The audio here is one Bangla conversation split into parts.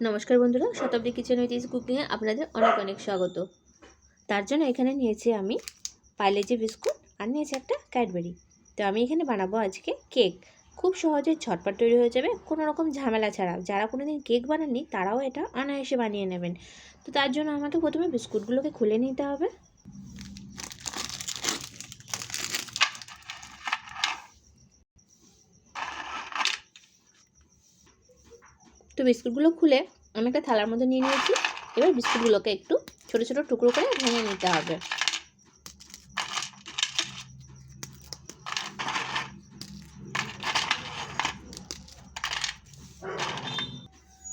নমস্কার বন্ধুরা, শতাব্দী কিচেন উইথ ইস কুকিংয়ে আপনাদের অনেক অনেক স্বাগত। তার জন্য এখানে নিয়েছি আমি পাইলেজি বিস্কুট আর নিয়েছি একটা ক্যাডবেরি। তো আমি এখানে বানাবো আজকে কেক। খুব সহজে ঝটপট তৈরি হয়ে যাবে, কোনো রকম ঝামেলা ছাড়া। যারা কোনো দিন কেক বানাননি, তারাও এটা অনায়াসে বানিয়ে নেবেন। তো তার জন্য আমাকে প্রথমে বিস্কুটগুলোকে খুলে নিতে হবে। তো বিস্কুটগুলো খুলে আমি একটা থালার মধ্যে নিয়ে নিয়েছি। এবার বিস্কুটগুলোকে একটু ছোট ছোট টুকরো করে ভেঙে নিতে হবে।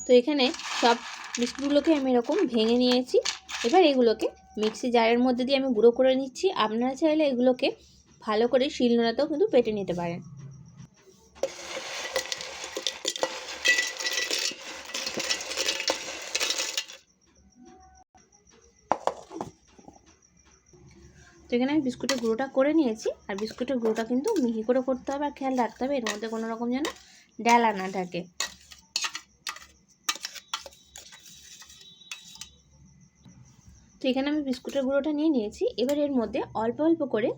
তো এখানে সব বিস্কুটগুলোকে আমি এরকম ভেঙে নিয়েছি। এবার এগুলোকে মিক্সি জারের মধ্যে দিয়ে আমি গুঁড়ো করে নিচ্ছি। আপনারা চাইলে এগুলোকে ভালো করে শিলনোড়াতেও কিন্তু পেটে নিতে পারেন। এখানে আমি বিস্কুটের গুঁড়োটা করে নিয়েছি। আর বিস্কুটের গুঁড়োটা কিন্তু মিহি করে করতে হবে। আর খেয়াল রাখতে হবে, এর মধ্যে কোনো রকম যেন ডালা না থাকে। তো এখানে আমি বিস্কুটের গুঁড়োটা নিয়ে নিয়েছি। এবার এর মধ্যে অল্প অল্প করে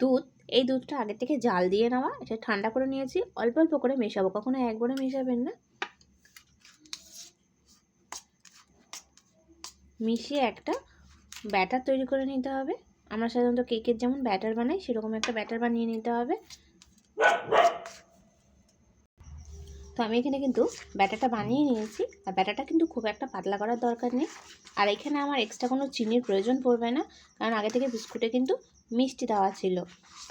দুধ, এই দুধটা আগে থেকে জাল দিয়ে নেওয়া। এটা ঠান্ডা করে নিয়েছি। অল্প অল্প করে মেশাবো, কখনো একবারে মেশাবেন না। মিশিয়ে একটা ব্যাটার তৈরি করে নিতে হবে। আমরা সাধারণত কেকের যেমন ব্যাটার বানাই, সেরকম একটা ব্যাটার বানিয়ে নিতে হবে। তো আমি এখানে কিন্তু ব্যাটারটা বানিয়ে নিয়েছি। আর ব্যাটারটা কিন্তু খুব একটা পাতলা করার দরকার নেই। আর এখানে আমার এক্সট্রা কোনো চিনির প্রয়োজন পড়বে না, কারণ আগে থেকে বিস্কুটে কিন্তু মিষ্টি দেওয়া ছিল।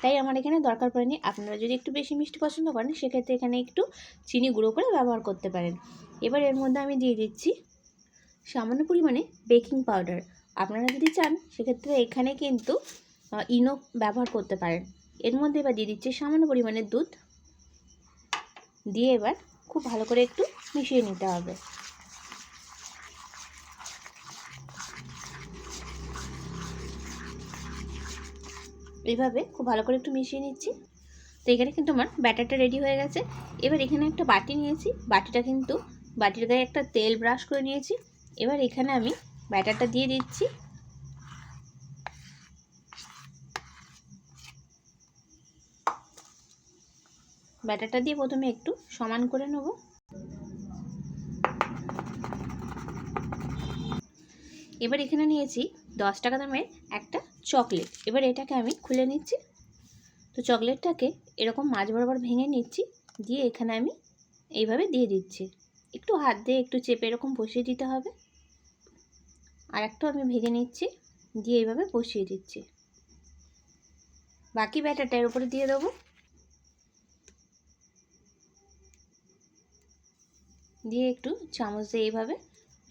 তাই আমার এখানে দরকার পড়েনি। আপনারা যদি একটু বেশি মিষ্টি পছন্দ করেন, সেক্ষেত্রে এখানে একটু চিনি গুঁড়ো করে ব্যবহার করতে পারেন। এবার এর মধ্যে আমি দিয়ে দিচ্ছি সামান্য পরিমাণে বেকিং পাউডার। আপনারা যদি চান, সেক্ষেত্রে এখানে কিন্তু ইনো ব্যবহার করতে পারেন। এর মধ্যে এবার দিয়ে দিচ্ছি সামান্য পরিমাণে দুধ। দিয়ে এবার খুব ভালো করে একটু মিশিয়ে নিতে হবে। এইভাবে খুব ভালো করে একটু মিশিয়ে নিচ্ছি। তো এখানে কিন্তু আমার ব্যাটারটা রেডি হয়ে গেছে। এবার এখানে একটা বাটি নিয়েছি। বাটিটা কিন্তু, বাটির গায়ে একটা তেল ব্রাশ করে নিয়েছি। এবার এখানে আমি ব্যাটারটা দিয়ে দিচ্ছি। ব্যাটারটা দিয়ে প্রথমে একটু সমান করে নেব। এবার এখানে নিয়েছি দশ টাকা দামের একটা চকলেট। এবার এটাকে আমি খুলে নিচ্ছি। তো চকলেটটাকে এরকম মাছ বরাবর ভেঙে নিচ্ছি, দিয়ে এখানে আমি এইভাবে দিয়ে দিচ্ছি। একটু হাত দিয়ে একটু চেপে এরকম বসিয়ে দিতে হবে। আর একটু আমি ভেজে নিচ্ছি, দিয়ে এইভাবে বসিয়ে দিচ্ছি। বাকি ব্যাটারটা এর উপরে দিয়ে দেবো। দিয়ে একটু চামচ দিয়ে এইভাবে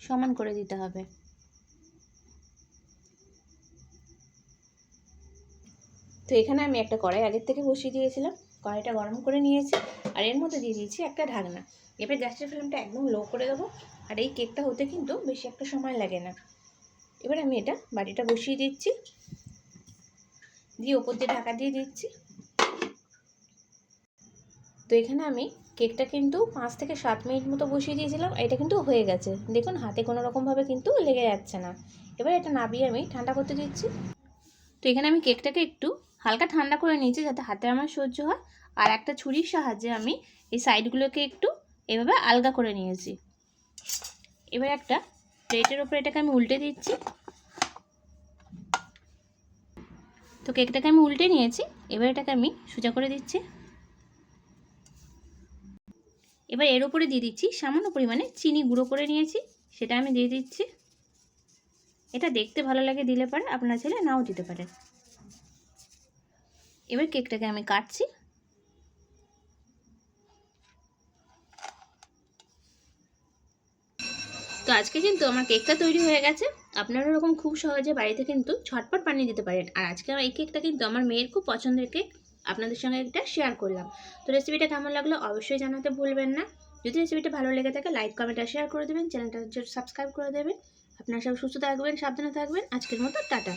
সমান করে দিতে হবে। তো এখানে আমি একটা কড়াই আগের থেকে বসিয়ে দিয়েছিলাম, কড়াইটা গরম করে নিয়েছি, আর এর মধ্যে দিয়ে দিয়েছি একটা ঢাকনা। এবার গ্যাসের ফ্লেমটা একদম লো করে দেবো, আর এই কেকটা হতে কিন্তু বেশি একটা সময় লাগে না। এবার আমি এটা বাটিটা বসিয়ে দিচ্ছি। দিয়ে ওপর দিয়ে ঢাকা দিয়ে দিচ্ছি। তো এখানে আমি কেকটা কিন্তু পাঁচ থেকে সাত মিনিট মতো বসিয়ে দিয়েছিলাম এটা কিন্তু হয়ে গেছে। দেখুন, হাতে কোনো রকমভাবে কিন্তু লেগে যাচ্ছে না। এবার এটা নাবিয়ে আমি ঠান্ডা করতে দিচ্ছি। তো এখানে আমি কেকটাকে একটু হালকা ঠান্ডা করে নিয়েছি যাতে হাতে আমার সহ্য হয়। আর একটা ছুরির সাহায্যে আমি এই সাইডগুলোকে একটু এভাবে আলগা করে নিয়েছি। এবার একটা প্লেটের ওপরে এটাকে আমি উল্টে দিচ্ছি। তো কেকটাকে আমি উল্টে নিয়েছি, এবার এটাকে আমি সোজা করে দিচ্ছি। এবার এর উপরে দিয়ে দিচ্ছি সামান্য পরিমাণে চিনি গুঁড়ো করে নিয়েছি, সেটা আমি দিয়ে দিচ্ছি। এটা দেখতে ভালো লাগে দিলে পারে, আপনার ছেলে নাও দিতে পারে। এবার কেকটাকে আমি কাটছি। তো আজকে কিন্তু আমার কেকটা তৈরি হয়ে গেছে। আপনারা ওরকম খুব সহজে বাড়িতে কিন্তু ছটপট বানিয়ে দিতে পারেন। আর আজকে আমার এই কেকটা কিন্তু আমার মেয়ের খুব পছন্দের কেক। আপনাদের সঙ্গে একটা শেয়ার করলাম। তো রেসিপিটা কেমন লাগল অবশ্যই জানাতে ভুলবেন না। যদি রেসিপিটা ভালো লেগে থাকে লাইক কমেন্ট আর শেয়ার করে দেবেন। চ্যানেলটা সাবস্ক্রাইব করে দেবেন। আপনারা সব সুস্থ থাকবেন, সাবধানে থাকবেন। আজকের মতো টাটা।